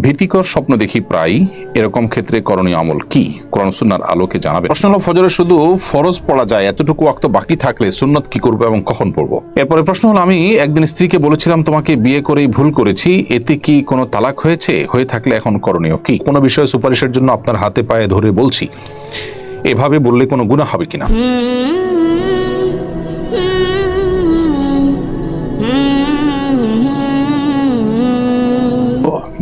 ভীতিকর স্বপ্ন দেখি প্রায় এরকম ক্ষেত্রে করণীয় আমল কি? কোরআন সুন্নার আলোকে জানাবে। প্রশ্ন হলো ফজরে শুধু ফরজ পড়া যায় এতটুকু ওয়াক্ত বাকি থাকলে সুন্নত কি করব এবং কখন পড়ব? এরপরে প্রশ্ন হলো আমি একদিন স্ত্রীকে বলেছিলাম তোমাকে বিয়ে করেই ভুল করেছি এতে কি কোনো তালাক হয়েছে? হয়ে থাকলে এখন করণীয় কি? কোনো বিষয়ে সুপারিশের জন্য আপনার হাতে পায়ে ধরে বলছি এভাবে বললে কোনো গুণা হবে কিনা?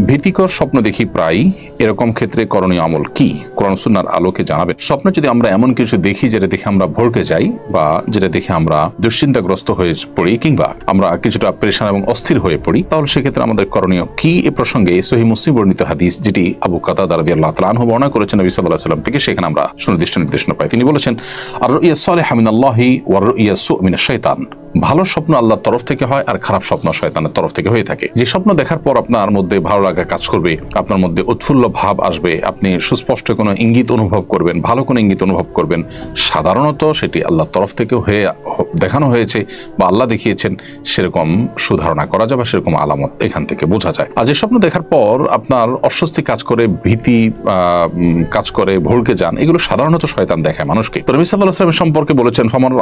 ভীতিকর স্বপ্ন দেখি প্রায় এরকম ক্ষেত্রে করণীয় আমল কি? কোরআন সুন্নার আলোকে জানাবে স্বপ্নে যদি আমরা এমন কিছু দেখি যেটা দেখে আমরা ভড়কে যাই বা যেটা দেখে আমরা দুশ্চিন্তাগ্রস্ত হয়ে পড়ি কিংবা আমরা কিছুটা প্রেশান এবং অস্থির হয়ে পড়ি, তাহলে সেক্ষেত্রে আমাদের করণীয় কি? এ প্রসঙ্গে সহি মুসলিম বর্ণিত হাদিস যেটি আবু কাতা দারাদি আল্লাহ তালাহ বর্ণনা করেছেন, নবী সাল্লাহ সাল্লাম থেকে। সেখানে আমরা সুনির্দিষ্ট নির্দেশনা পাই। তিনি বলেছেন আর ইয়া সালে হামিন আল্লাহি ওয়ার ইয়া সু মিনা শৈতান ভালো স্বপ্ন আল্লাহর তরফ থেকে হয় আর খারাপ স্বপ্ন শয়তানের তরফ থেকে হয়ে থাকে। যে স্বপ্ন দেখার পর আপনার মধ্যে ভালো লাগা কাজ করবে, আপনার মধ্যে উৎফুল্ল ভাব আসবে, আপনি সুস্পষ্ট কোনো ইঙ্গিত অনুভব করবেন, ভালো কোনো ইঙ্গিত অনুভব করবেন। সাধারণত সেটি আল্লাহর তরফ থেকে হয়ে, দেখানো হয়েছে বা আল্লাহ দেখিয়েছেন, সেরকম সুধারণা করা যায় সেরকম আলামত এখান থেকে বোঝা যায়। আর যে স্বপ্ন দেখার পর আপনার অস্বস্তি কাজ করে, ভীতি কাজ করে, ভুলকে যান, এগুলো সাধারণত শয়তান দেখায় মানুষকে। তো সাল্লাহ আসলামের সম্পর্কে বলেছেন ফমর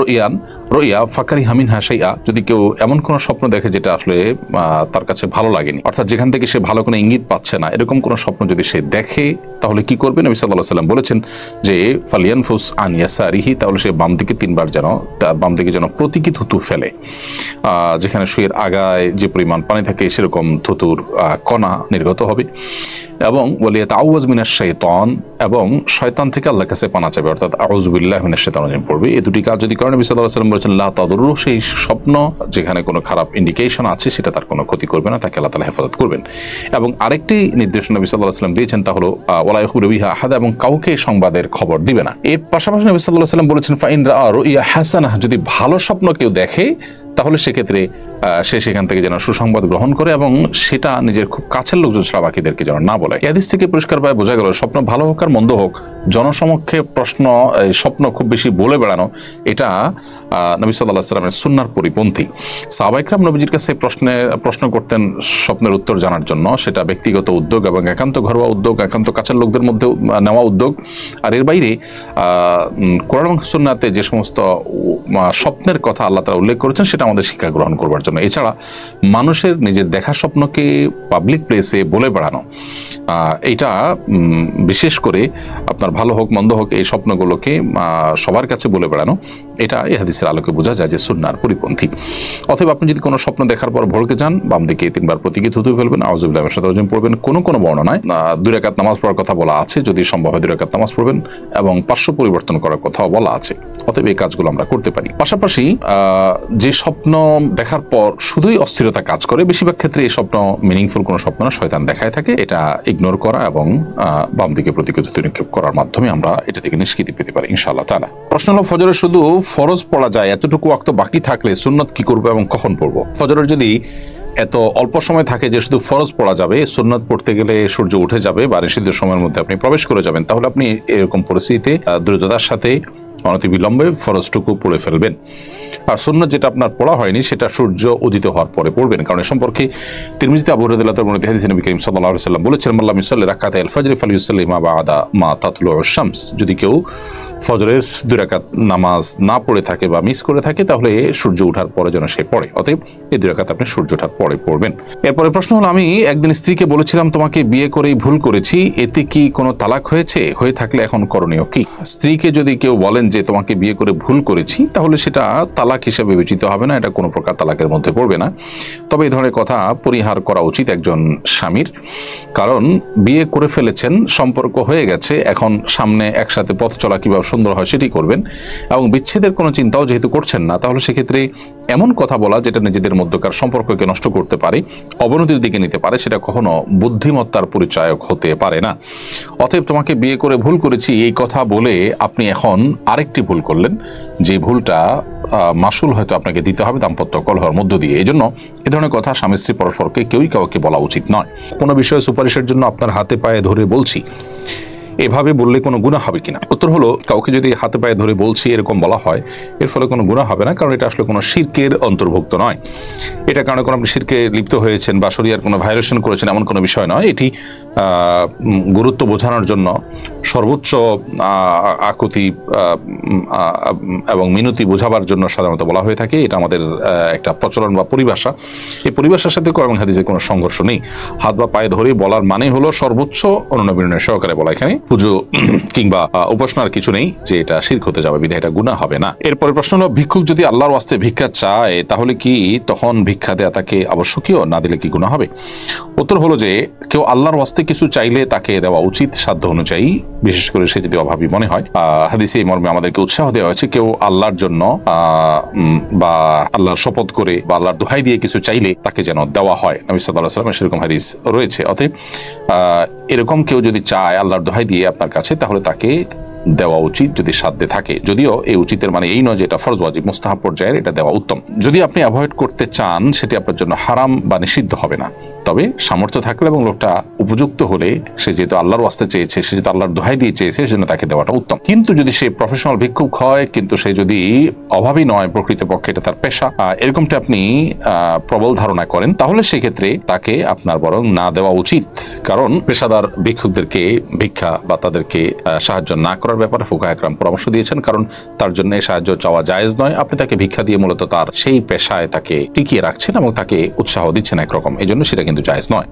রইয়ান, রইয়া ফাকারি হামিন হাসাইয়া যদি কেউ এমন কোন স্বপ্ন দেখে যেটা আসলে তার কাছে ভালো লাগেনি, অর্থাৎ যেখান থেকে সে ভালো কোনো ইঙ্গিত পাচ্ছে না। এরকম কোনো স্বপ্ন যদি সে দেখে, তাহলে কি করবে? নবী সাল্লাহ সাল্লাম বলেছেন যে ফালিয়ান ফালিয়ানফুস আনিয়াসা ইয়াসারিহি তাহলে সে বাম দিকে তিনবার যেন বাম দিকে যেন প্রতীকী থুতু ফেলে। যেখানে শুয়ের আগায় যে পরিমাণ পানি থাকে, সেরকম থুতুর কণা নির্গত হবে। এবং বলিয়া তাওয়াজ মিনার শৈতন এবং শয়তান থেকে আল্লাহ কাছে পানা চাবে অর্থাৎ আউজবিল্লাহ মিনার শৈতান পড়বে। এই দুটি কাজ যদি করেন, নবী সাল্লাহ সাল্লাম বলেছেন, লা তাদরু সেই স্বপ্ন যেখানে কোনো খারাপ ইন্ডিকেশন আছে, সেটা তার কোনো ক্ষতি করবে না, তাকে আল্লাহ তালা হেফাজত করবেন। এবং আরেকটি নির্দেশনা নবী সাল্লাহ সাল্লাম দিয়েছেন, তা হলো ওলাইহুর বিহা আহাদা, এবং কাউকে সংবাদের খবর দিবে না। এর পাশাপাশি নবী সাল্লাহ সাল্লাম বলেছেন, ফাইন রা ইয়া হাসানা যদি ভালো স্বপ্ন কেউ দেখে তাহলে সেক্ষেত্রে সে সেখান থেকে যেন সুসংবাদ গ্রহণ করে এবং সেটা নিজের খুব কাছের লোকজন ছাড়া বাকিদেরকে যেন না বলে। এদিস থেকে পরিষ্কারভাবে বোঝা গেল, স্বপ্ন ভালো হোক আর মন্দ হোক, জনসমক্ষে প্রশ্ন স্বপ্ন খুব বেশি বলে বেড়ানো, এটা নবী সাল্লাহ সাল্লামের সুন্নার পরিপন্থী। সাবাইকরাম নবীজির কাছে প্রশ্নে, প্রশ্ন করতেন স্বপ্নের উত্তর জানার জন্য। সেটা ব্যক্তিগত উদ্যোগ এবং একান্ত ঘরোয়া উদ্যোগ, একান্ত কাছের লোকদের মধ্যে নেওয়া উদ্যোগ। আর এর বাইরে কোরআন সুন্নাতে যে সমস্ত স্বপ্নের কথা আল্লাহ তারা উল্লেখ করেছেন, সেটা আমাদের শিক্ষা গ্রহণ করবার জন্য। এছাড়া, মানুষের নিজের দেখা স্বপ্নকে পাবলিক প্লেসে বলে বেড়ানো এটা বিশেষ করে আপনার ভালো হোক, মন্দ হোক, এই স্বপ্নগুলোকে সবার কাছে বলে বেড়ানো, এটা এই হাদিসের আলোকে বোঝা যায় যে সুন্নার পরিপন্থী। অথবা আপনি যদি কোনো স্বপ্ন দেখার পর ভড়কে যান, বাম দিকে তিনবার প্রতীকে থুতু ফেলবেন আউজুবিল্লাহ সাদারজিম পড়বেন। কোনো কোনো বর্ণনায় দুই রাকাত নামাজ পড়ার কথা বলা আছে, যদি সম্ভব হয় দুই রাকাত নামাজ পড়বেন এবং পার্শ্ব পরিবর্তন করার কথাও বলা আছে। অতএব এই কাজগুলো আমরা করতে পারি। পাশাপাশি যে স্বপ্ন দেখার পর শুধুই অস্থিরতা কাজ করে, বেশিরভাগ ক্ষেত্রে এই স্বপ্ন মিনিংফুল কোনো স্বপ্ন না, শয়তান দেখায় থাকে। এটা ইগনোর করা এবং বাম দিকে প্রতীকে থুতু নিক্ষেপ করার মাধ্যমে আমরা এটা থেকে নিষ্কৃতি পেতে পারি, ইনশাআল্লাহ তাআলা। প্রশ্ন হলো ফজরে শুধু ফরজ পড়া যায়, এতটুকু অক্ত বাকি থাকলে সুন্নত কি করব এবং কখন পড়ব? ফজরের যদি এত অল্প সময় থাকে যে শুধু ফরজ পড়া যাবে, সুন্নত পড়তে গেলে সূর্য উঠে যাবে বা নিষিদ্ধ সময়ের মধ্যে আপনি প্রবেশ করে যাবেন, তাহলে আপনি এরকম পরিস্থিতিতে দ্রুততার সাথে অনতি বিলম্বে ফরজটুকু পড়ে ফেলবেন। আর সুন্নত যেটা আপনার পড়া হয়নি, সেটা সূর্য উদিত হওয়ার পরে পড়বেন। কারণ এ সম্পর্কে তিরমিজিতে আবু তার মধ্যে হাদিস নবী করিম সাল্লাল্লাহু আলাইহি ওয়াসাল্লাম বলেছেন আল্লাহ মিসাল্লি রাকাত আল ফজর ফালিউসাল্লি মা বাদা মা তাতলু শামস যদি কেউ ফজরের দুই রাকাত নামাজ না পড়ে থাকে বা মিস করে থাকে, তাহলে সূর্য ওঠার পরে যেন সে পড়ে। অতএব এই দুই রাকাত আপনি সূর্য ওঠার পরে পড়বেন। এরপরে প্রশ্ন হলো, আমি একদিন স্ত্রীকে বলেছিলাম, তোমাকে বিয়ে করেই ভুল করেছি, এতে কি কোনো তালাক হয়েছে? হয়ে থাকলে এখন করণীয় কি? স্ত্রীকে যদি কেউ বলেন যে, তোমাকে বিয়ে করে ভুল করেছি, তাহলে সেটা তালাক হিসেবে বিবেচিত হবে না, এটা কোনো প্রকার তালাকের মধ্যে পড়বে না। তবে এই ধরনের কথা পরিহার করা উচিত একজন স্বামীর। কারণ বিয়ে করে ফেলেছেন, সম্পর্ক হয়ে গেছে, এখন সামনে একসাথে পথ চলা কীভাবে সুন্দর হয় সেটি করবেন এবং বিচ্ছেদের কোনো চিন্তাও যেহেতু করছেন না, তাহলে সেক্ষেত্রে এমন কথা বলা যেটা নিজেদের মধ্যকার সম্পর্ককে নষ্ট করতে পারে, অবনতির দিকে নিতে পারে, সেটা কখনো বুদ্ধিমত্তার পরিচায়ক হতে পারে না। অতএব তোমাকে বিয়ে করে ভুল করেছি, এই কথা বলে আপনি এখন আরেকটি ভুল করলেন। যে ভুলটা মাসুল হয়তো আপনাকে দিতে হবে দাম্পত্য কলহর মধ্য দিয়ে। এই জন্য এ ধরনের কথা স্বামী স্ত্রী পরস্পরকে কেউই কাউকে বলা উচিত নয়। কোনো বিষয়ে সুপারিশের জন্য আপনার হাতে পায়ে ধরে বলছি। এভাবে বললে কোনো গুণা হবে কিনা? উত্তর হলো, কাউকে যদি হাতে পায়ে ধরে বলছি এরকম বলা হয়, এর ফলে কোনো গুণা হবে না, কারণ এটা আসলে কোনো শির্কের অন্তর্ভুক্ত নয়। এটা কারণে কোনো আপনি শিরকে লিপ্ত হয়েছেন বা শরিয়ার কোনো ভায়োলেশন করেছেন এমন কোনো বিষয় নয়। এটি গুরুত্ব বোঝানোর জন্য সর্বোচ্চ আকুতি এবং মিনতি বোঝাবার জন্য সাধারণত বলা হয়ে থাকে। এটা আমাদের একটা প্রচলন বা পরিভাষা। এই পরিভাষার সাথে কোরআন হাদিসের কোনো সংঘর্ষ নেই। হাত বা পায়ে ধরে বলার মানে হলো সর্বোচ্চ অনুনবীনের সহকারে বলা এখানে। পুজো কিংবা উপাসনার কিছু নেই যে এটা শির্ক হতে যাবে, বিধায় এটা গুণা হবে না। এরপরে প্রশ্ন হলো, ভিক্ষুক যদি আল্লাহর ওয়াস্তে ভিক্ষা চায়, তাহলে কি তখন ভিক্ষা দেয়া তাকে আবশ্যকীয়, না দিলে কি গুণা হবে? উত্তর হলো যে, কেউ আল্লাহর ওয়াস্তে কিছু চাইলে তাকে দেওয়া উচিত সাধ্য অনুযায়ী, বিশেষ করে সে যদি অভাবী মনে হয়। হাদিসে এই মর্মে আমাদেরকে উৎসাহ দেওয়া হয়েছে, কেউ আল্লাহর জন্য বা আল্লাহর শপথ করে বা আল্লাহর দোহাই দিয়ে কিছু চাইলে তাকে যেন দেওয়া হয়। নবী সাল্লাহ সাল্লামের সেরকম হাদিস রয়েছে। অতএব এরকম কেউ যদি চায়, আল্লাহর দোহাই দিয়ে আপনার কাছে, তাহলে তাকে দেওয়া উচিত যদি সাধ্যে থাকে। যদিও এই উচিতের মানে এই নয় যে এটা ফরজ, ওয়াজিব, মুস্তাহাব পর্যায়ের এটা দেওয়া উত্তম। যদি আপনি অ্যাভয়েড করতে চান, সেটি আপনার জন্য হারাম বা নিষিদ্ধ হবে না। তবে সামর্থ্য থাকলে এবং লোকটা উপযুক্ত হলে সে যেহেতু আল্লাহর ওয়াস্তে চেয়েছে, সে যেহেতু আল্লাহর দোহাই দিয়ে চেয়েছে, সেজন্য তাকে দেওয়াটা উত্তম। কিন্তু যদি সে প্রফেশনাল ভিক্ষুক হয়, কিন্তু সে যদি অভাবী নয় প্রকৃতপক্ষে, এটা তার পেশা এরকমটা আপনি প্রবল ধারণা করেন, তাহলে সেক্ষেত্রে তাকে আপনার বরং না দেওয়া উচিত। কারণ পেশাদার ভিক্ষুকদেরকে ভিক্ষা বা তাদেরকে সাহায্য না করার ব্যাপারে ফুকা একরাম পরামর্শ দিয়েছেন, কারণ তার জন্য সাহায্য চাওয়া জায়েজ নয়। আপনি তাকে ভিক্ষা দিয়ে মূলত তার সেই পেশায় তাকে টিকিয়ে রাখছেন এবং তাকে উৎসাহ দিচ্ছেন একরকম। এই জন্য সেটা কিন্তু জায়েজ নয়